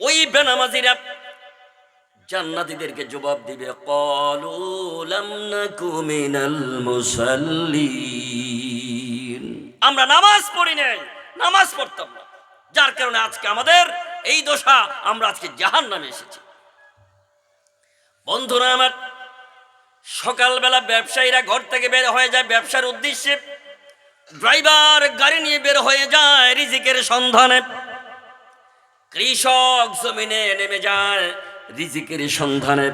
ওই বেনামাজিরা জান্নাতীদেরকে জবাব দিবে আমরা নামাজ পড়ি নাই, নামাজ পড়তাম না। যার কারণে আজকে আমাদের এই দশা, আমরা আজকে জাহান নামে এসেছি। বন্ধুরা আমার, সকালবেলা ব্যবসায়ীরা ঘর থেকে বের হয়ে যায় ব্যবসার উদ্দেশ্যে। ড্রাইভার গাড়ি নিয়ে বের হয়ে যায় রিজিকের সন্ধানে। কৃষক জমিনে নেমে যায় রিজিকের সন্ধানে।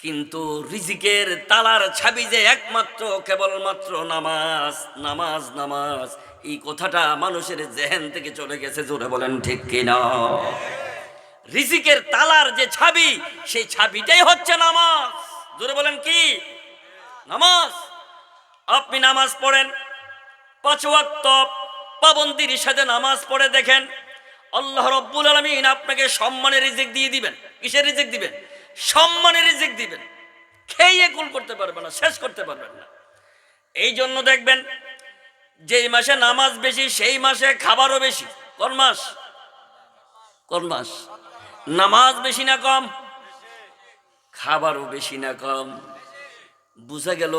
কিন্তু রিজিকের তালার ছাবি যে একমাত্র, কেবলমাত্র নামাজ নামাজ নামাজ, এই কথাটা মানুষের জেহেন থেকে চলে গেছে, জোরে বলেন ঠিক কিনা? রিজিকের তালার যে ছাবি, সেই ছাবিটাই হচ্ছে নামাজ। জোরে বলেন কি? নামাজ। আপনি নামাজ পড়েন, পাঁচ ওয়াক্ত পাবন্দির সাথে নামাজ পড়ে দেখেন আল্লাহ রব্বুল আলমিন আপনাকে সম্মানের রিজিক দিয়ে দিবেন। কিসের রিজিক দিবেন? সম্মানের রিজিক দিবেন। খেয়ে কুল করতে পারবেন না, শেষ করতে পারবেন না। এই জন্য দেখবেন, যেই মাসে নামাজ বেশি, সেই মাসে খাবারও বেশি। কোন মাস? কোন মাস? নামাজ বেশি না কম? খাবারও বেশি না কম। বুঝা গেল?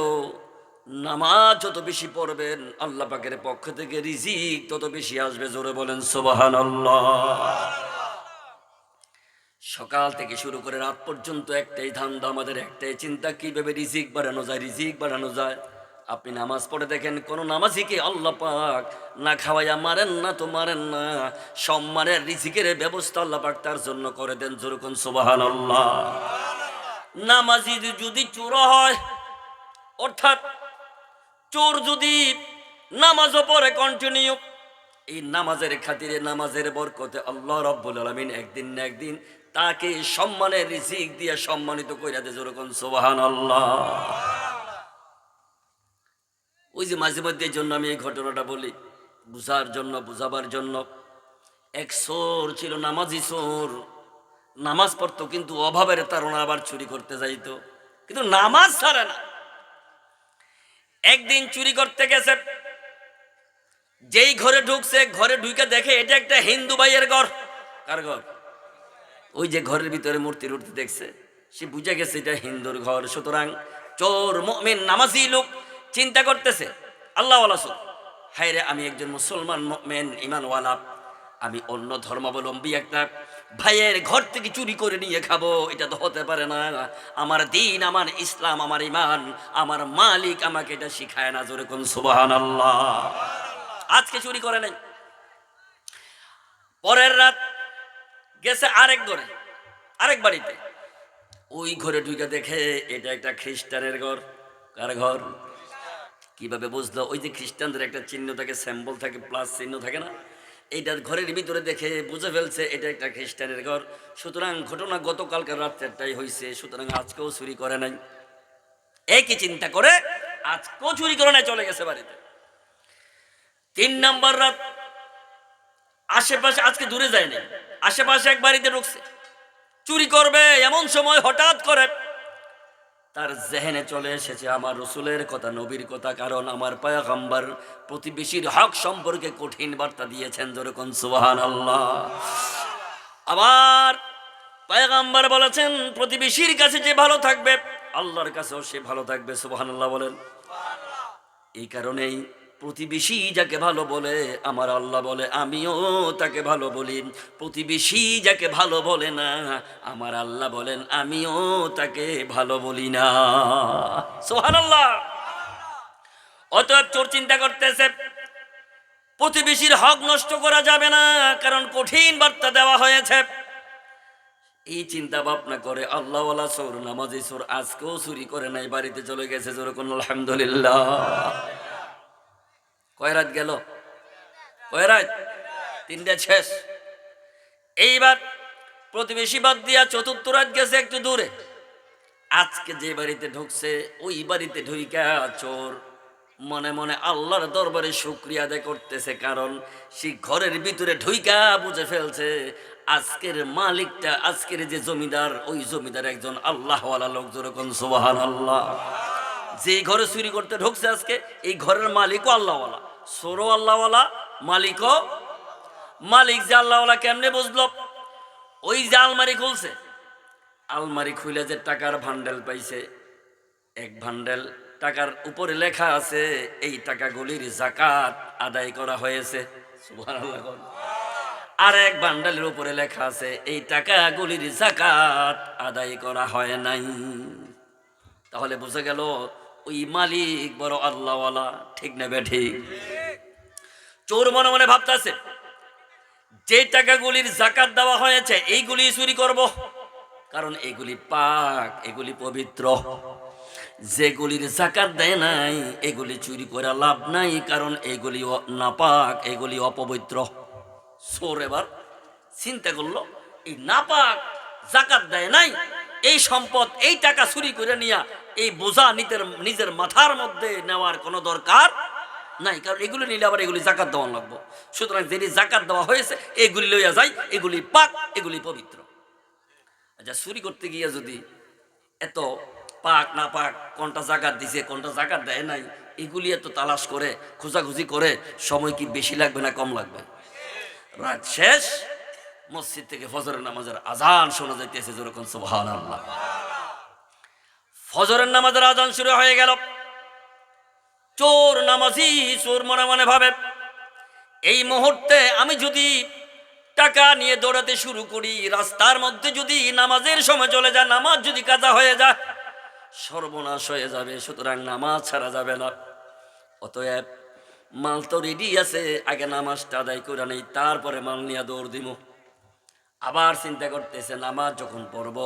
নামাজ যত বেশি পড়বেন, আল্লাহ পাকের পক্ষ থেকে রিজিক তত বেশি আসবে, জোরে বলেন সোবাহান সকাল থেকে শুরু করে রাত পর্যন্ত একটাই ধান্দা, আমাদের একটাই চিন্তা, কীভাবে রিজিক বাড়ানো যায়, রিজিক বাড়ানো যায়। আপনি নামাজ পড়ে দেখেন, কোন নামাজিকে আল্লাহ পাক না খাওয়াইয়া মারেন না, তো মারেন না। সম্মানের, রিজিকের ব্যবস্থা আল্লাহ পাক তার জন্য করে দেন যেরকম সোবাহান আল্লাহ নামাজি যদি চোর হয়, অর্থাৎ চোর যদি নামাজও পড়ে কন্টিনিউ এই নামাজের খাতিরে, নামাজের বরকতে আল্লাহ রব্বুল আলমিন একদিন না একদিন তাকে সম্মানের রিজিক দিয়ে সম্মানিত কইরা দে যেরকম সোবাহান আল্লাহ ওই যে মাঝে মধ্যে জন্য আমি এই ঘটনাটা বলি, বুঝার জন্য, বুঝাবার জন্য। এক সোর ছিল, নামাজি সোর নামাজ পড়তো, কিন্তু অভাবের তারা আবার চুরি করতে যাইতো। কিন্তু নামাজ ছাড়ে না। একদিন চুরি করতে গেছে। যেই ঘরে ঢুকছে, ঘরে ঢুকে দেখে এটা একটা হিন্দু ভাইয়ের ঘর। কার ঘর? ওই যে ঘরের ভিতরে মূর্তি উঠতে দেখছে, সে বুঝে গেছে এটা হিন্দুর ঘর। সুতরাং চোর, মমিন, নামাজি লোক চিন্তা করতেছে, আল্লাহওয়ালা চোর। হায় রে আমি একজন মুসলমান মেন ইমানওয়ালা। আমি অন্য ধর্মাবলম্বী একটা ভাইয়ের ঘর থেকে চুরি করে নিয়ে খাব, এটা তো হতে পারে না। আমার দিন, আমার ইসলাম, আমার ইমান, আমার মালিক আমাকে এটা শিখায় না যেরকম সুবাহান আল্লাহ আজকে চুরি করে নাই। পরের রাত গেছে আরেক ঘরে, আরেক বাড়িতে। ওই ঘরে ঢুকে দেখে এটা একটা খ্রিস্টানের ঘর। কার ঘর? কীভাবে বুঝলো? ওই যে খ্রিস্টানদের একটা চিহ্ন থাকে স্যাম্বল থাকে প্লাস চিহ্ন থাকে না? এইটা ঘরের ভিতরে দেখে বুঝে ফেলছে, এটা একটা খ্রিস্টানের ঘর। সুতরাং ঘটনা গতকালকার রাত্রেরটাই হয়েছে সুতরাং আজকেও চুরি করে নাই। একই চিন্তা করে আজকেও চুরি করে নাই, চলে গেছে বাড়িতে। তিন নাম্বার রাত, আশেপাশে আজকে দূরে যায়নি। আশেপাশে এক বাড়িতে ঢুকছে। চুরি করবে এমন সময় হঠাৎ করে তার জেহেনে চলে এসেছে আমার রসুলের কথা, নবীর কথা, কারণ আমার পায়াকাম্বার প্রতিবেশীর হক সম্পর্কে কঠিন বার্তা দিয়েছেন যেরকম সুবাহান আল্লাহ আবার পায়গাম্বার বলেছেন, প্রতিবেশীর কাছে যে ভালো থাকবে, আল্লাহর কাছেও সে ভালো থাকবে সুবাহান আল্লাহ বলেন। এই কারণেই প্রতিবেশী যাকে ভালো বলে, আমার আল্লাহ বলে, আমিও তাকে ভালো বলি। প্রতিবেশী যাকে ভালো বলে না, আমার আল্লাহ বলেন, আমিও তাকে ভালো বলি না। সোহান আল্লাহ অতএব চোর চিন্তা করতেছে, প্রতিবেশীর হক নষ্ট করা যাবে না, কারণ কঠিন বার্তা দেওয়া হয়েছে। এই চিন্তা ভাবনা করে আল্লাহওয়ালা চোর, নামাজি চোর আজকেও চুরি করে নাই, বাড়িতে চলে গেছে যেরকম আলহামদুলিল্লাহ। কয় রাত গেল? কয় রাত? তিনটা শেষ। এইবার প্রতিবেশী বাদ দিয়া চতুর্থ রাত গেছে একটু দূরে। আজকে যে বাড়িতে ঢুকছে, ওই বাড়িতে ঢুইকা চোর। মনে মনে আল্লাহর দরবারে শুক্রিয়া আদায় করতেছে, কারণ সে ঘরের ভিতরে ঢুইকা বুঝে ফেলছে, আজকের মালিকটা, আজকের যে জমিদার, ওই জমিদার একজন আল্লাহওয়ালা লোক যেরকম সোবাহান আল্লাহ যে ঘরে চুরি করতে ঢুকছে আজকে, এই ঘরের মালিকও আল্লাহওয়ালা। সোরো আল্লাহওয়ালা, মালিকও। মালিক যে আল্লাহওয়ালা কেমনে বুঝলো? ওই যে আলমারি খুলছে। আলমারি খুলে যে টাকার ভান্ডেল পাইছে, এক ভান্ডেল টাকার উপরে লেখা আছে, এই টাকাগুলির জাকাত আদায় করা হয়েছে। আর এক বান্ডালের উপরে লেখা আছে, এই টাকাগুলির জাকাত আদায় করা হয় নাই। তাহলে বুঝে গেল ওই মালিক বড় আল্লাহওয়ালা, ঠিক নেবে ঠিক? চোর মনে মনে ভাবতেছে, যে টাকাগুলির জাকাত দেওয়া হয়েছে এইগুলি চুরি করব। কারণ এগুলি পাক এগুলি পবিত্র। যেগুলির জাকাত দেয় নাই এগুলি চুরি করে লাভ নাই, কারণ এগুলি নাপাক এগুলি অপবিত্র। সোর এবার চিন্তা করল, এই নাপাক জাকাত দেয় নাই এই সম্পদ, এই টাকা চুরি করে নিয়া এই বোঝা নিজের নিজের মাথার মধ্যে নেওয়ার কোনো দরকার নাই। কারণ এগুলো নিলে আবার এগুলি জাকাত দেওয়া লাগবো। সুতরাং যেটি জাকাত দেওয়া হয়েছে, এগুলি লইয়া যায় এগুলি পাক, এগুলি পবিত্র। আচ্ছা চুরি করতে গিয়ে যদি এত পাক, না পাক, কোনটা জাকাত দিছে, কোনটা জাকাত দেয় নাই, এগুলি এত তালাশ করে, খোঁজাখুঁজি করে, সময় কি বেশি লাগবে না কম লাগবে? রাত শেষ মসজিদ থেকে ফজরের নামাজের আজান শোনা যাইতেছে যেরকম সুবহান আল্লাহ ফজরের নামাজের আজান শুরু হয়ে গেল। চোর, নামাজি, চোর মনে মনে ভাবে, এই মুহূর্তে আমি যদি টাকা নিয়ে দৌড়াতে শুরু করি, রাস্তার মধ্যে যদি নামাজের সময় চলে যায়, নামাজ যদি কাজা হয়ে যায়, সর্বনাশ হয়ে যাবে, সুতরাং নামাজ ছাড়া যাবে না। অতএব মাল তো রেডি আছে, আগে নামাজটা আদায় করে নেই, তারপরে মাল নিয়ে দৌড় দিব আবার চিন্তা করতেছে, নামাজ যখন পড়ব,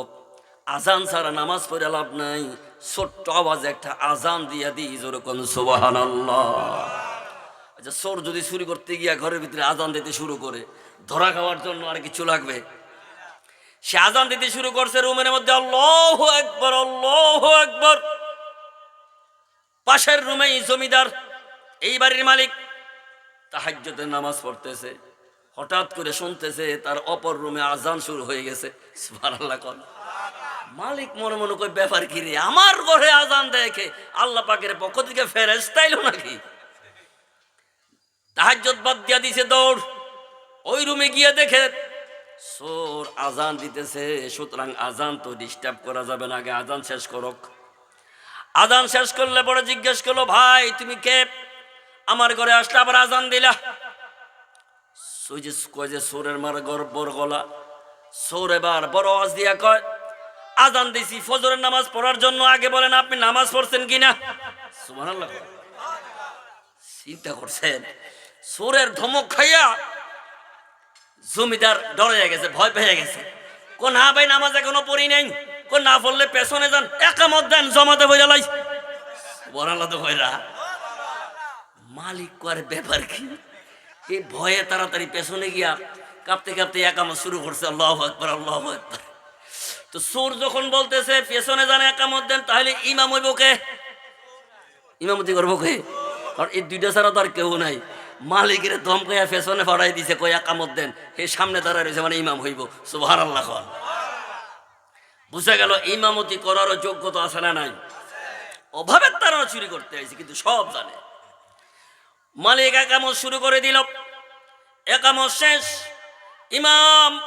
আজান ছাড়া নামাজ পড়ে লাভ নাই, ছোট্ট আওয়াজে একটা আজান দিয়া দিই যেরকম সুবাহান আচ্ছা চোর যদি শুরু করতে গিয়া ঘরের ভিতরে আজান দিতে শুরু করে, ধরা খাওয়ার জন্য আর কিছু লাগবে? সে আজান দিতে শুরু করছে রুমের মধ্যে, আল্লাহ একবার আল্লাহ একবার পাশের রুমেই জমিদার, এই বাড়ির মালিক তাহাজ্যতের নামাজ পড়তেছে। হঠাৎ করে শুনতেছে তার অপর রুমে আজান শুরু হয়ে গেছে। মালিক মনে মনে কই ব্যাপার কি রে? আমার ঘরে আজান দেখে আল্লাহ পাকের পক্ষ থেকে ফেরেস্তাইলো নাকি? তাহাজ্জত বাদ দিয়া দিছে দৌড়। ওই রুমে গিয়ে দেখে, সোর আজান দিতেছে, সুতরাং আজান তো ডিস্টার্ব করা যাবে না। আগে আজান শেষ করক। আজান শেষ করলে পরে জিজ্ঞেস করল, ভাই, তুমি কে? আমার ঘরে আসলে আবার আজান দিলা? যে কয় যে সোরের মার বর গলা। সোর এবার বড় আওয়াজ দিয়া কয়, আজান দিছি, ফজরের নামাজ পড়ার জন্য আগে বলেন আপনি নামাজ পড়ছেন কিনা? সুবহানাল্লাহ। চিন্তা করছেন, সোরের ধমক খাইয়া জমিদার ডরে গেছে, ভয় পেয়ে গেছে। কোন হা ভাই, নামাজ এখনও পড়ি নাই। কোন না পড়লে পেছনে যান, একামত দেন, জমাতে বইরা লাই বরালা তো কইরা মালিক কর ব্যাপার কি? এই ভয়ে তাড়াতাড়ি পেছনে গিয়া কাঁপতে কাঁপতে একামত শুরু করছে, আল্লাহ আকবর আল্লাহ আকবর। তো সুর যখন বলতেছে, পেছনে জানে একামত দেন, তাহলে ইমাম হইব কে? ইমামতি করব কে? কারণ এই দুইটা ছাড়া তো আর কেউ নাই। মালিকের দম কইয়া পেছনে ফড়াই দিছে, কই একামত দেন। এই সামনে দাঁড়ায় রয়েছে মানে ইমাম হইব। সুবাহ আল্লাহ খান বুঝা গেল, ইমামতি করারও যোগ্যতা আছে না নাই? অভাবের তারা চুরি করতে হয়েছে কিন্তু সব জানে। মালিক একামত শুরু করে দিল। একামত শেষ। ইমাম,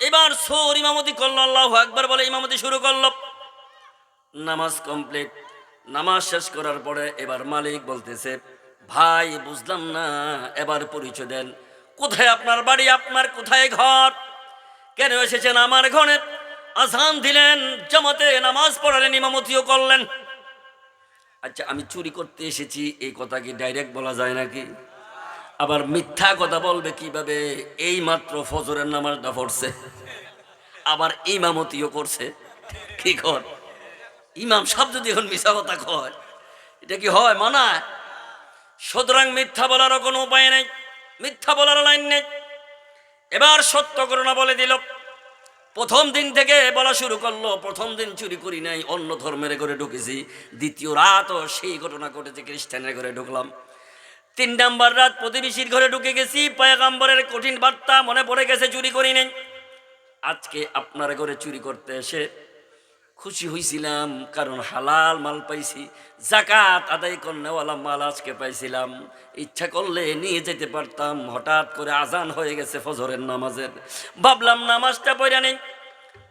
এবার সোর ইমামতি করল, আল্লাহ একবার বলে ইমামতি শুরু করল। নামাজ কমপ্লিট। নামাজ শেষ করার পরে এবার মালিক বলতেছে, ভাই, বুঝলাম না, এবার পরিচয় দেন। কোথায় আপনার বাড়ি? আপনার কোথায় ঘর? কেন এসেছেন আমার ঘরে? আজান দিলেন, জামাতে নামাজ পড়ালেন, ইমামতিও করলেন। আচ্ছা আমি চুরি করতে এসেছি, এই কথা কি ডাইরেক্ট বলা যায় নাকি? আবার মিথ্যা কথা বলবে কীভাবে? এই মাত্র ফজরের নামাজটা পড়ছে। আবার ইমামতিও করছে। কি কর? ইমাম সব যদি এখন মিশা কথা কয়, এটা কি হয় মানায় সুতরাং মিথ্যা বলারও কোনো উপায় নেই, মিথ্যা বলার লাইন নেই। এবার সত্য করোনা বলে দিল। প্রথম দিন থেকে বলা শুরু করল, প্রথম দিন চুরি করি নাই, অন্য ধর্মের ঘরে ঢুকেছি। দ্বিতীয় রাতও সেই ঘটনা ঘটেছে, খ্রিস্টানের ঘরে ঢুকলাম। তিন নাম্বার রাত প্রতিবেশীর ঘরে ঢুকে গেছি, পয়াগাম্বরের কঠিন বার্তা মনে পড়ে গেছে, চুরি করি নেই। আজকে আপনার ঘরে চুরি করতে এসে খুশি হয়েছিলাম কারণ হালাল মাল পাইছি জাকাত আদায় করনেওয়ালা মাল আজকে পাইছিলাম। ইচ্ছা করলে নিয়ে যেতে পারতাম, হঠাৎ করে আজান হয়ে গেছে ফজরের নামাজের। ভাবলাম নামাজটা পড়া নেই।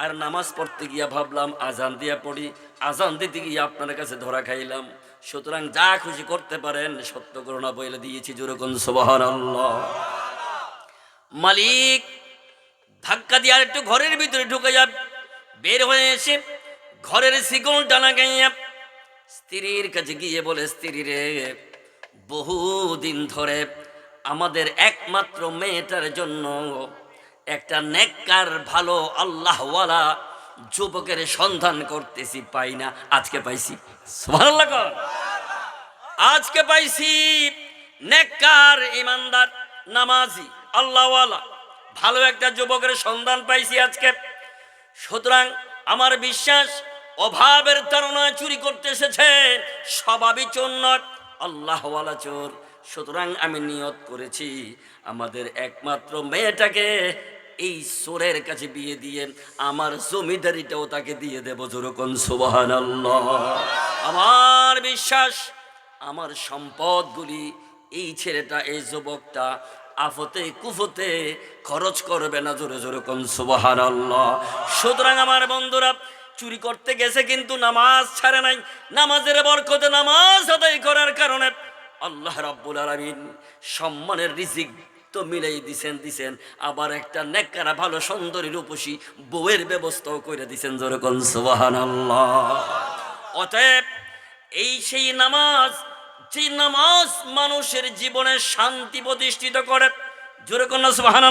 আর নামাজ পড়তে গিয়া ভাবলাম, আজান দিয়া পড়ি, আজান দিতে গিয়ে আপনার কাছে ধরা খাইলাম। সুতরাং যা খুশি করতে পারেন, সত্য করোনা বইলে দিয়েছি যেরকম সোবাহান মালিক, ধাক্কা দিয়ে আর একটু ঘরের ভিতরে ঢুকে যাব বের হয়ে এসে ঘরের শিকল টানা গাইয়া স্ত্রীর কাছে গিয়ে বলে, স্ত্রী রে, বহুদিন ধরে আমাদের একমাত্র মেয়েটার জন্য একটা নেককার, ভালো আল্লাহওয়ালা যুবকের সন্ধান করতেছি, পাই না, আজকে পাইছি। আজকে পাইছি নেককার, ইমানদার, নামাজি, আল্লাহওয়ালা, ভালো একটা যুবকের সন্ধান পাইছি আজকে সুতরাং আমার বিশ্বাস, অভাবের তারা চুরি করতে এসেছে। স্বভাবই চোর নয়, আল্লাহওয়ালা চোর। সুতরাং আমি নিয়ত করেছি, আমাদের একমাত্র মেয়েটাকে এই সোরের কাছে বিয়ে দিয়ে আমার জমিদারিটাও তাকে দিয়ে দেব যেরকম সুবাহান আমার বিশ্বাস, আমার সম্পদগুলি, এই ছেলেটা, এই যুবকটা আফতে কুফতে খরচ করবে না জোরে জোরে কোন সুবাহান আল্লাহ সুতরাং আমার বন্ধুরা, চুরি করতে গেছে কিন্তু নামাজ ছাড়ে নাই। নামাজের বরকতে নামাজ আদায় করার কারণে আল্লাহ রাব্বুল আলামিন সম্মানের রিজিক তো মিলাই দিছেন দিছেন। আবার একটা নেককারা, ভালো, সুন্দরী রূপসী বউয়ের ব্যবস্থাও করে দিছেন জোরে কোন সুবাহান আল্লাহ অতএব এই সেই নামাজ যে নামাজ মানুষের জীবনে শান্তি প্রতিষ্ঠিত করে। জোরে কন্যা সুবাহান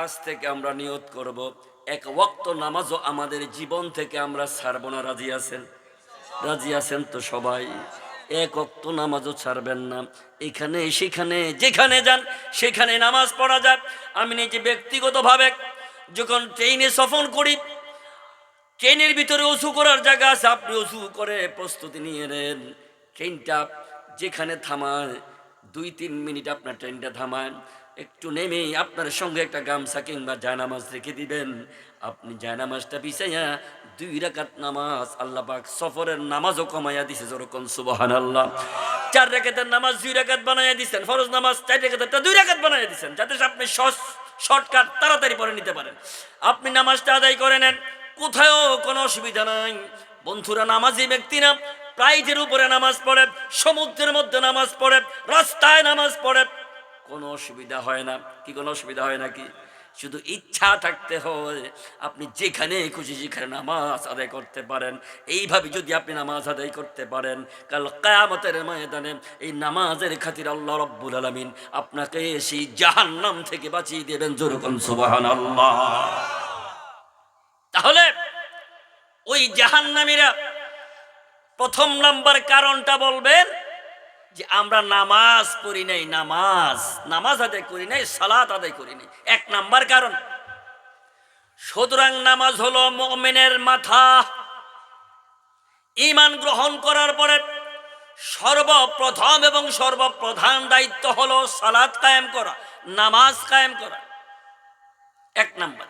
আজ থেকে আমরা নিয়ত করব, এক ওয়াক্ত নামাজও আমাদের জীবন থেকে আমরা ছাড়ব না, রাজি আছেন? রাজি আছেন তো সবাই। এক অক্ত নামাজও ছাড়বেন না। এখানে, সেখানে, যেখানে যান, সেখানে নামাজ পড়া যায়। আমি নিজে ব্যক্তিগতভাবে যখন ট্রেনে সফর করি, ট্রেনের ভিতরে উঁচু করার জায়গা আছে, আপনি উঁচু করে প্রস্তুতি নিয়ে নেন। ট্রেনটা যেখানে থামায়, দুই তিন মিনিট আপনার ট্রেনটা থামান একটু নেমে আপনার সঙ্গে একটা গামছা কিংবা জায়নামাজ রেখে দিবেন। আপনি জায়নামাজটা বিছাইয়া দুই রাকাত নামাজ আল্লাহ পাক সফরের নামাজও কমাইয়া দিছে যেরকম সুবহান আল্লাহ চার রেখাতের নামাজ দুই রাকাত বানাইয়া দিচ্ছেন ফরজ নামাজ চার রেখাতেরটা দুই রাকাত বানাইয়া দিচ্ছেন যাতে আপনি শর্টকাট তাড়াতাড়ি পরে নিতে পারেন। আপনি নামাজটা আদায় করে নেন কোথাও কোনো অসুবিধা নাই। বন্ধুরা, নামাজি ব্যক্তি না প্রাইজের উপরে নামাজ পড়ে, সমুদ্রের মধ্যে নামাজ পড়ে, রাস্তায় নামাজ পড়ে। কোনো অসুবিধা হয় না। কি কোনো অসুবিধা হয় নাকি? শুধু ইচ্ছা থাকতে হয়, আপনি যেখানে খুশি যেখানে নামাজ আদায় করতে পারেন। এইভাবে যদি আপনি নামাজ আদায় করতে পারেন, কাল কায়ামতের ময়দানে এই নামাজের খাতির আল্লাহ রব্বুল আলমিন আপনাকে সেই জাহান্নাম থেকে বাঁচিয়ে দেবেন। যেরকম সুবাহান আল্লাহ তাহলে ওই জাহান্নামীরা প্রথম নাম্বার কারণটা বলবেন যে আমরা নামাজ পড়ি নাই, নামাজ নামাজ আদায় করি নাই, সালাত আদায় করি নাই। এক নাম্বার কারণ। সুতরাং নামাজ হলো মমিনের মাথা। ইমান গ্রহণ করার পরে সর্বপ্রথম এবং সর্বপ্রধান দায়িত্ব হলো সালাত কায়েম করা, নামাজ কায়েম করা। এক নাম্বার।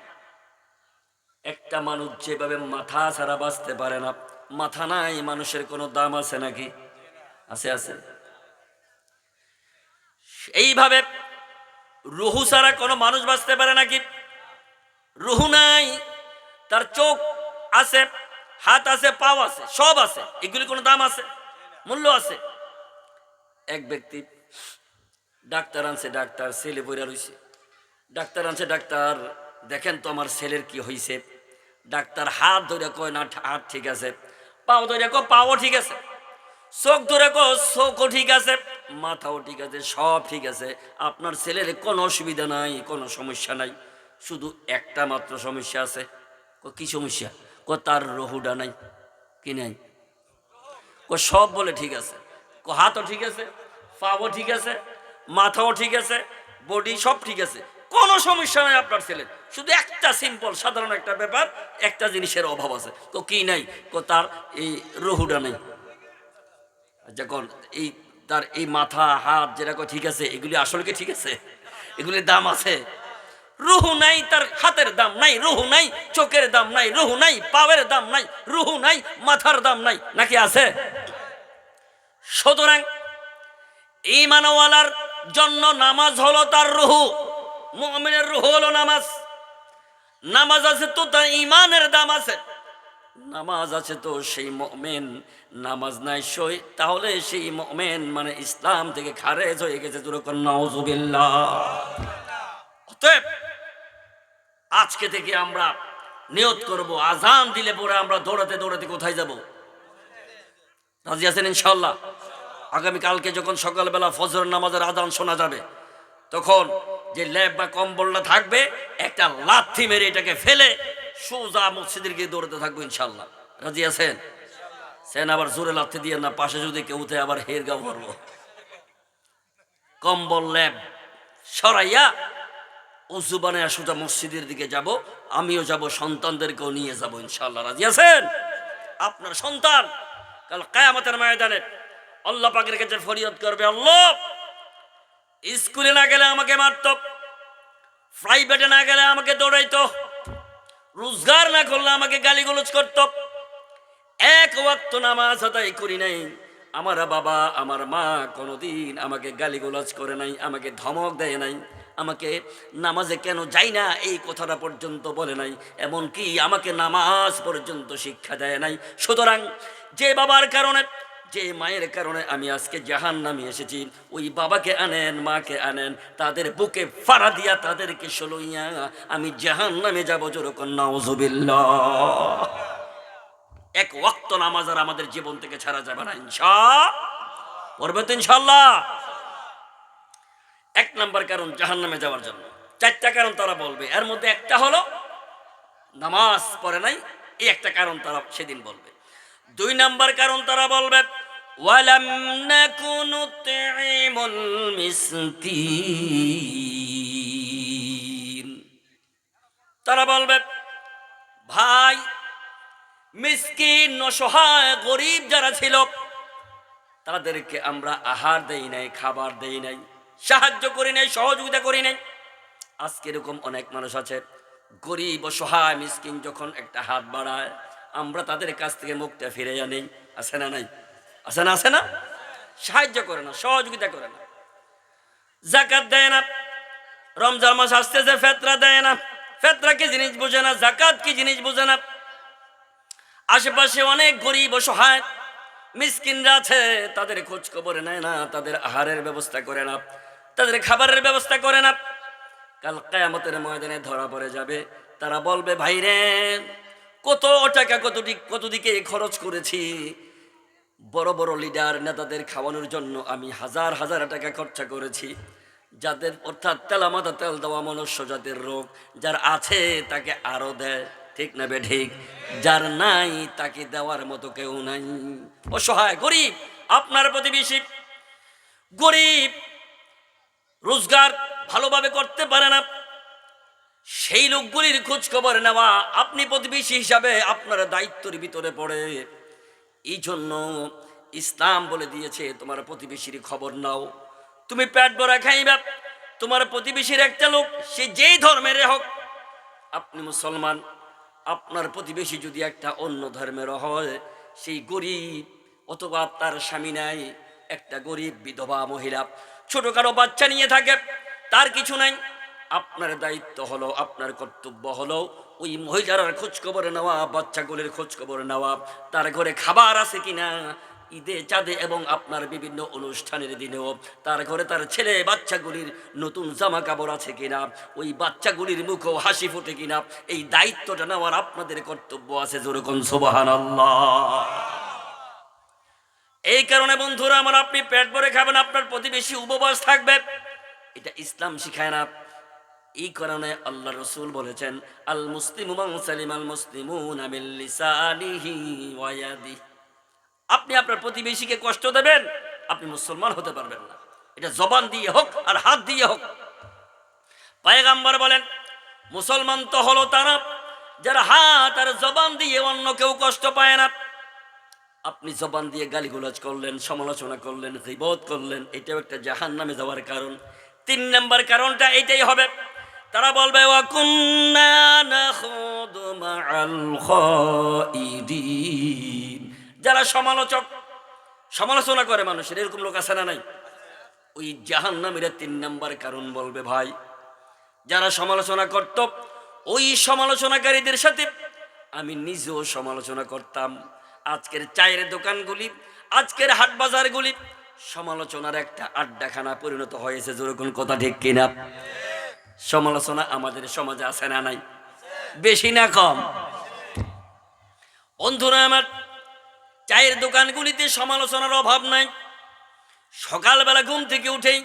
একটা মানুষ যেভাবে মাথা ছাড়া বাঁচতে পারে না মাথা নাই, মানুষের কোনো দাম আছে নাকি? আছে আছে। এইভাবে রুহু ছাড়া কোনো মানুষ বাঁচতে পারে নাকি? রুহু নাই, তার চোখ আছে, হাত আছে, পাও আছে, সব আছে। এগুলি কোনো দাম আছে? মূল্য আছে। এক ব্যক্তি ডাক্তার আনছে, ডাক্তার ছেলে বইরা রইছে। ডাক্তার আনছে, ডাক্তার, দেখেন তো আমার ছেলের কি হয়েছে ডাক্তার হাত ধরে কয়, না, হাত ঠিক আছে। পাও ধরে কো, পাও ঠিক আছে। চোখ ধরে কো, চোখও ঠিক আছে, মাথাও ঠিক আছে, সব ঠিক আছে। আপনার ছেলের কোনো অসুবিধা নাই, কোনো সমস্যা নাই। শুধু একটা মাত্র সমস্যা আছে। কো, কি সমস্যা? কো, তার রহুডা নাই, কি নাই? ও সব বলে ঠিক আছে। কো, হাতও ঠিক আছে, পাও ঠিক আছে, মাথাও ঠিক আছে, বডি সব ঠিক আছে। কোনো সমস্যা নাই আপনার ছেলের শুধু একটা সিম্পল সাধারণ একটা ব্যাপার, একটা জিনিসের অভাব আছে। তো কি নাই, কো তার এই রহুডা নাই। যখন এই তার এই মাথা, হাত যেটা কয়, ঠিক আছে, এগুলি আসলে কি ঠিক আছে? এগুলির দাম আছে? রুহু নাই তার হাতের দাম নাই, রুহু নাই চোখের দাম নাই, রুহু নাই পাওয়ের দাম নাই, রুহু নাই মাথার দাম নাই, নাকি আছে? সুতরাং ইমানওয়ালার জন্য নামাজ হলো তার রুহু। মুমিনের রুহু হলো নামাজ। নামাজ আছে তো তার ইমানের দাম আছে। নামাজ আছে তো, সেই মমেন নামাজ নাই সই, তাহলে সেই মমেন মানে ইসলাম থেকে খারেজ হয়ে গেছে আজকে থেকে আমরা নিয়ত করব, আজান দিলে পরে আমরা দৌড়াতে দৌড়াতে কোথায় যাব? রাজি আছেন ইনশাল্লাহ আগামী কালকে যখন সকালবেলা ফজর নামাজের আজান শোনা যাবে, তখন যে ল্যাব বা কম্বলটা থাকবে, একটা লাথি মেরে এটাকে ফেলে সোজা মসজিদের গিয়ে দৌড়াতে থাকব ইনশাল্লাহ রাজি আছেন? সেন আবার জোরে লাথি দিয়ে না, পাশে যদি কেউ উঠে আবার হের গা ভরবো কম্বল, ল্যাব সরাইয়া উঁচু বানায় সোজা মসজিদের দিকে যাব, আমিও যাব, সন্তানদেরকেও নিয়ে যাব ইনশাল্লাহ রাজি আছেন? আপনার সন্তান কাল কায়ামতের ময়দানে আল্লাহ পাকের কাছে ফরিয়াদ করবে, আল্লাহ স্কুলে না গেলে আমাকে মারত, প্রাইভেটে না গেলে আমাকে দৌড়াইত, রোজগার না করলে আমাকে গালিগুলোজ করত। এক ওয়াক্ত নামাজ আদায় করি নাই, আমার বাবা, আমার মা কোনোদিন আমাকে গালিগুলাজ করে নাই, আমাকে ধমক দেয় নাই, আমাকে নামাজে কেন যাই না এই কথাটা পর্যন্ত বলে নাই, এমনকি আমাকে নামাজ পর্যন্ত শিক্ষা দেয় নাই। সুতরাং যে বাবার কারণে যে মায়ের কারণে আমি আজকে জাহান নামে এসেছি, ওই বাবাকে আনেন, মাকে আনেন, তাদের বুকে ফাড়া দিয়া তাদেরকে সলইয়া আমি জাহান নামে যাব যেরকম নাউজুবিল্লাহ এক ওয়াক্ত নামাজ আর আমাদের জীবন থেকে ছাড়া যাবে না ইনশা ইনশাল্লাহ এক নাম্বার কারণ জাহান নামে যাওয়ার জন্য। চারটা কারণ তারা বলবে। এর মধ্যে একটা হলো, নামাজ পড়ে নাই, এই একটা কারণ তারা সেদিন বলবে। দুই নাম্বার কারণ তারা বলবে তারা বলবে, ভাই, মিসকিন অসহায় গরিব যারা ছিল, তাদেরকে আমরা আহার দেই নাই, খাবার দেই নাই, সাহায্য করি নাই, সহযোগিতা করি নাই। আজকে এরকম অনেক মানুষ আছে, গরিব অসহায় মিসকিন যখন একটা হাত বাড়ায় আমরা তাদের কাছ থেকে মুখটা ফিরে আনি। আছে না নাই? আছে না আছে না? সাহায্য করে না, সহযোগিতা করে না। জাকাত দেয় না। রমজান মাস আসতেছে, ফেতরা দেয় না। ফেতরা কি জিনিস বোঝে না, জাকাত কি জিনিস বোঝে না। আশেপাশে অনেক গরিব, অসহায় মিসকিনরা আছে, তাদের খোঁজ খবর নেয় না, তাদের আহারের ব্যবস্থা করে না, তাদের খাবারের ব্যবস্থা করে না। কাল কায়ামতের ময়দানে ধরা পড়ে যাবে। তারা বলবে ভাইরে কত টাকা, কত দিক কত দিকে খরচ করেছি। বড় বড় লিডার নেতাদের খাওয়ানোর জন্য আমি হাজার হাজার টাকা খরচা করেছি। যাদের, অর্থাৎ তেলা মাথা তেল দেওয়া মনুষ্য জাতির রোগ, যার আছে তাকে আরও দেয়। ঠিক না ঠিক? যার নাই তাকে দেওয়ার মতো কেউ নাই। অসহায়, গরিব, আপনার প্রতিবেশী গরিব, রোজগার ভালোভাবে করতে পারে না। সেই লোকগুলির খোঁজ খবর নেওয়া আপনি প্রতিবেশী হিসাবে আপনার দায়িত্বের ভিতরে পড়ে। এই জন্য ইসলাম বলে দিয়েছে, তোমার প্রতিবেশীর খবর নাও। তুমি পেট ভরা খাইবা। তোমার প্রতিবেশীর একটা লোক, সে যেই ধর্মের হোক, আপনি মুসলমান। আপনার প্রতিবেশী যদি একটা অন্য ধর্মের হয়, সেই গরিব অথবা তার স্বামী নাই, একটা গরিব বিধবা মহিলা, ছোটখাটো বাচ্চা নিয়ে থাকে, তার কিছু নাই। আপনার দায়িত্ব হলো, আপনার কর্তব্য হলো ওই মহিলার খোঁজ খবর নেওয়া, বাচ্চাগুলির খোঁজ খবর নেওয়া। তার ঘরে খাবার আছে কিনা? ঈদে, চাঁদে এবং আপনার বিভিন্ন অনুষ্ঠানের দিনেও। তার ঘরে তার ছেলে, বাচ্চাগুলির নতুন জামা কাপড় আছে কিনা? ওই বাচ্চাগুলির মুখও হাসি ফুটে কিনা? এই দায়িত্বটা নেওয়ার আপনাদের কর্তব্য আছে যেরকম সোবাহান এই কারণে বন্ধুরা, আমার আপনি পেট ভরে খাবেন, আপনার প্রতিবেশী উপবাস থাকবে। এটা ইসলাম শিখায় না। এই কারণে আল্লাহ রসুল বলেছেন, আল মুসলিম সালিম আল মুসলিমুন আপনি আপনার প্রতিবেশীকে কষ্ট দেবেন, আপনি মুসলমান হতে পারবেন না। এটা জবান দিয়ে হোক আর হাত দিয়ে হোক। পায়গাম্বার বলেন, মুসলমান তো হলো তারা যারা হাত আর জবান দিয়ে অন্য কেউ কষ্ট পায় না। আপনি জবান দিয়ে গালিগুলাজ করলেন, সমালোচনা করলেন, গিবত করলেন, এটাও একটা জাহান নামে যাওয়ার কারণ। তিন নম্বর কারণটা এটাই হবে তারা বলবে যারা সমালোচক, সমালোচনা করে মানুষের, এরকম লোক আছে না নাই? ওই জাহান্নামীরা তিন নাম্বার কারণ বলবে, ভাই, যারা সমালোচনা করত, ওই সমালোচনাকারীদের সাথে আমি নিজেও সমালোচনা করতাম। আজকের চায়ের দোকানগুলি, আজকের হাট বাজারগুলি সমালোচনার একটা আড্ডাখানা পরিণত হয়েছে। যেরকম কথা ঠিক কিনা? সমালোচনা আমাদের সমাজে আছে না নাই? বেশি না কম। বন্ধুরা আমার, চায়ের দোকানগুলিতে সমালোচনার অভাব নাই। সকালবেলা ঘুম থেকে উঠেই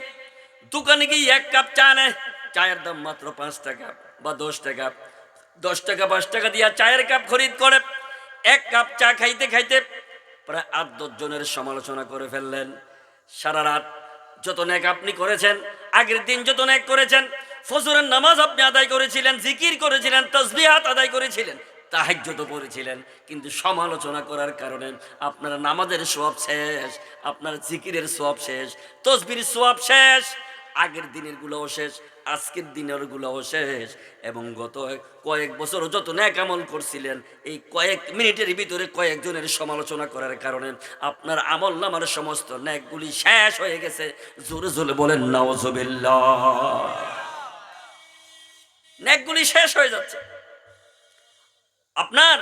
দোকানে গিয়ে এক কাপ চা নেয়। চায়ের দাম মাত্র পাঁচ টাকা বা দশ টাকা। দশ টাকা, পাঁচ টাকা দিয়া চায়ের কাপ খরিদ করে, এক কাপ চা খাইতে খাইতে প্রায় আট, দশ জনের সমালোচনা করে ফেললেন। সারা রাত যত ন্যাক আপনি করেছেন, আগের দিন যত ন্যাক করেছেন ফজরের নামাজ আপনি আদায় করেছিলেন, জিকির করেছিলেন তসবিহাত আদায় করেছিলেন কিন্তু সমালোচনা করার কারণে আপনার নামাজের সব শেষ, আপনার জিকিরের সব শেষ তসবির সব শেষ, আগের দিনের গুলোও শেষ, আজকের দিনের গুলোও শেষ, এবং গত কয়েক বছর যত ন্যাক আমল করছিলেন, এই কয়েক মিনিটের ভিতরে কয়েকজনের সমালোচনা করার কারণে আপনার আমল নামার সমস্ত ন্যাকগুলি শেষ হয়ে গেছে। জোরে জোরে বলেন নওয়াজবিল্লাহ ন্যাকগুলি শেষ হয়ে যাচ্ছে। আপনার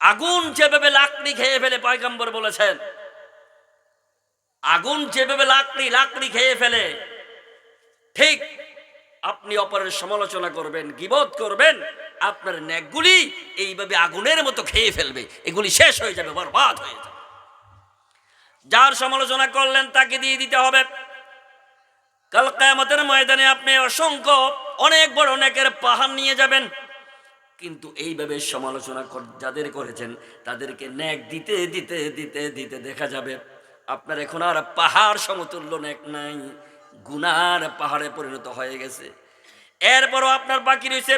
আগুন যেভাবে লাকড়ি খেয়ে ফেলে, পয়গম্বর বলেছেন, আগুন যেভাবে লাকড়ি লাকড়ি খেয়ে ফেলে, ঠিক আপনি অপরের সমালোচনা করবেন, গিবত করবেন, আপনার ন্যাকগুলি এইভাবে আগুনের মতো খেয়ে ফেলবে, এগুলি শেষ হয়ে যাবে, বরবাদ হয়ে যাবে। যার সমালোচনা করলেন তাকে দিয়ে দিতে হবে। কাল কায়ামতের ময়দানে আপনি অসংখ্য, অনেক বড় অনেকের পাহাড় নিয়ে যাবেন। কিন্তু এইভাবে সমালোচনা যাদের করেছেন, তাদেরকে ন্যাক দিতে দিতে দিতে দিতে দেখা যাবে। আপনার এখন আর পাহাড় সমতুল্য ন্যাক নাই, গুনার পাহাড়ে পরিণত হয়ে গেছে। এরপরও আপনার বাকি রয়েছে,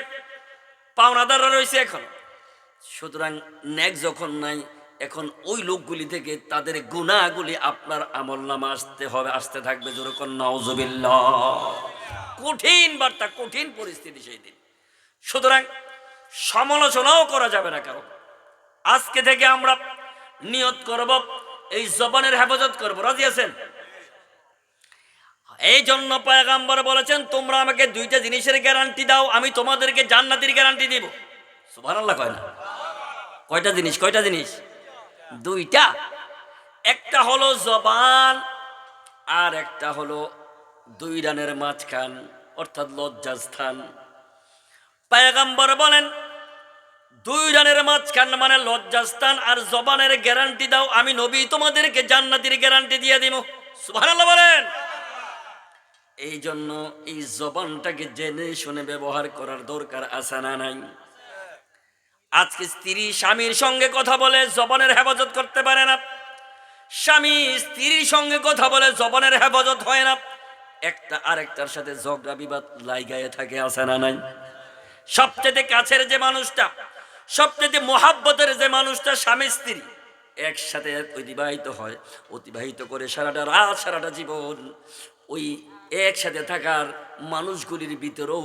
পাওনাদাররা রয়েছে এখন। সুতরাং ন্যাক যখন নাই এখন ওই লোকগুলি থেকে তাদের গুণাগুলি আপনার আমল নামা আসতে হবে, আসতে থাকবে। যেরকম নওজবিল্লাহ কঠিন বার্তা, কঠিন পরিস্থিতি সেই দিন। সুতরাং সমালোচনাও করা যাবে না কারণ আজকে থেকে আমরা নিয়ত করব, এই জবানের হেফাজত করব। রাজি আছেন? এই জন্য পয়গাম্বর বলেছেন, তোমরা আমাকে দুইটা জিনিসের গ্যারান্টি দাও, আমি তোমাদেরকে জান্নাতির গ্যারান্টি দিব। সুবহানাল্লাহ কয় না? কয়টা জিনিস? কয়টা জিনিস? দুইটা। একটা হলো জবান, আর একটা হলো দুই রানের মাঝখান, অর্থাৎ লজ্জাস্থান। পায়গাম্বর বলেন, দুই রানের মাঝখান মানে লজ্জাস্থান, আর জবানের গ্যারান্টি দাও, আমি নবী তোমাদেরকে জান্নাতির গ্যারান্টি দিয়ে দিব। সুবহানাল্লাহ বলেন। এই জন্য এই জবানটাকে জেনে শুনে ব্যবহার করার দরকার আছে না নাই? আজকে স্ত্রী স্বামীর সঙ্গে কথা বলে জবনের হেফাজত করতে পারে না। স্বামী স্ত্রীর সঙ্গে কথা বলে জবনের হেফাজত হয় না। একটা আরেকটার সাথে ঝগড়া বিবাদ লাইগায়ে থাকে, আছে না নাই? সবচেয়ে কাছের যে মানুষটা, সবচেয়ে মোহাব্বতের যে মানুষটা স্বামী স্ত্রী, একসাথে অতিবাহিত হয়। অতিবাহিত করে সারাটা রাত, সারাটা জীবন ওই একসাথে থাকার মানুষগুলির ভিতরেও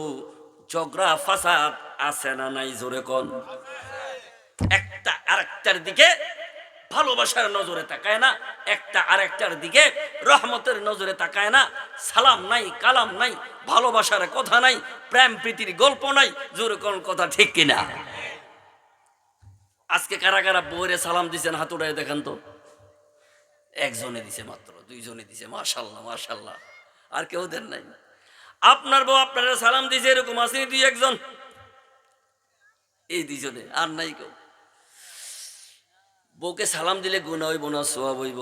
ঝগড়া, ফাসাদ আছে না নাই জোরে কন? একটা আরেকটার দিকে ভালোবাসার নজরে তাকায় না, একটা আরেকটার দিকে রহমতের নজরে তাকায় না, সালাম নাই, কালাম নাই, ভালোবাসার কথা নাই, প্রেম প্রীতির গল্প নাই, জোরে কোন কথা ঠিক কিনা? আজকে কারা কারা বইরে সালাম দিছেন, হাত উড়ায় দেখান তো। একজনে দিছে মাত্র, দুইজনে দিছে, মাশাল্লাহ মাশাল্লাহ। আর কেউ দেন নাই। আপনার বউ আপনারা সালাম দিছে, এরকম আসেনি দুই একজন? এই দুইজনে, আর নাই কেউ। বউকে সালাম দিলে গুণা হইব না সোয়াব হইব।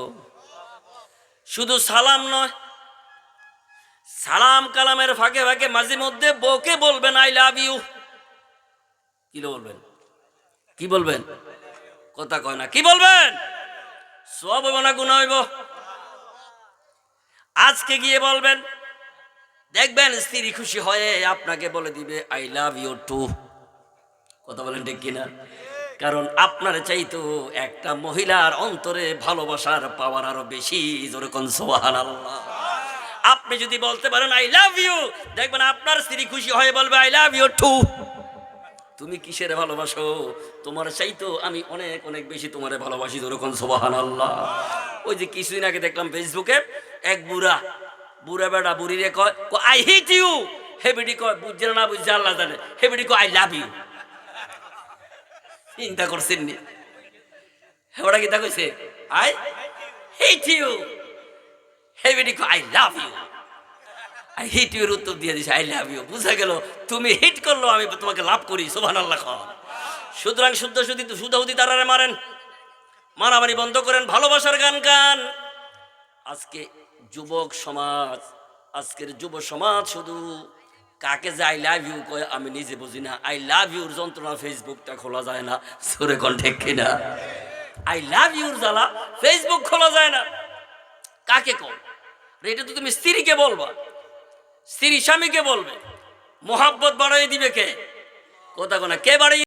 শুধু সালাম নয়, সালাম কালামের ফাঁকে ফাঁকে মাঝে মধ্যে বউকে বলবেন, আই লাভ ইউ। কি বলবেন? কি বলবেন? কথা কয় না। কি বলবেন? সব হইব না গুণা হইব। আজকে গিয়ে বলবেন, দেখবেন স্ত্রী খুশি হয়ে আপনাকে বলে দিবে, আই লাভ ইউ টু। কথা বলেন ঠিক কিনা? কারণ আপনার চাইতো একটা মহিলার অন্তরে ভালোবাসার পাওয়ার আরও বেশি আল্লাহ আপনি যদি বলতে পারেন আই লাভ ইউ দেখবেন আপনার স্ত্রী খুশি হয়ে বলবে আই লাভ ইউ টু তুমি কিসের ভালোবাসো? তোমার চাইতো আমি অনেক অনেক বেশি তোমারে ভালোবাসি যেরকম সোবাহান আল্লাহ ওই যে কিছুদিন আগে দেখলাম ফেসবুকে এক বুড়া বুড়া বেড়া বুড়ি রে কয় আই হিট ইউ হেবিডি কয় বুঝছে না বুঝছে আল্লাহ জানে। হে বেডি কয় আই লাভ ইউ চিন্তা করছেন নি। ওরা কি তা কইছে? I hate you hey I love you I hit your উত্তর দিয়ে দিছে আই লাভ ইউ বুঝা গেল, তুমি হিট করল, আমি তোমাকে লাভ করি সোভান আল্লাহ খান সুতরাং শুদ্ধ শুদ্ধি সুদাহুদি তারারে মারেন। মারামারি বন্ধ করেন, ভালোবাসার গান গান। আজকে যুবক সমাজ, আজকের যুব সমাজ শুধু কাকে যে আই লাভ ইউ কয়, আমি নিজে বুঝি না। আই লাভ ইউর যন্ত্রণা ফেসবুকটা খোলা যায় না। সুরে কণ্ঠে কিনা? আই লাভ ইউর জ্বালা ফেসবুক খোলা যায় না। কাকে কল এটা তো তুমি স্ত্রীকে বলবা। স্ত্রী স্বামীকে বলবে। মোহাব্বত বাড়াই দিবে কে? কথা কোনা কে বাড়াই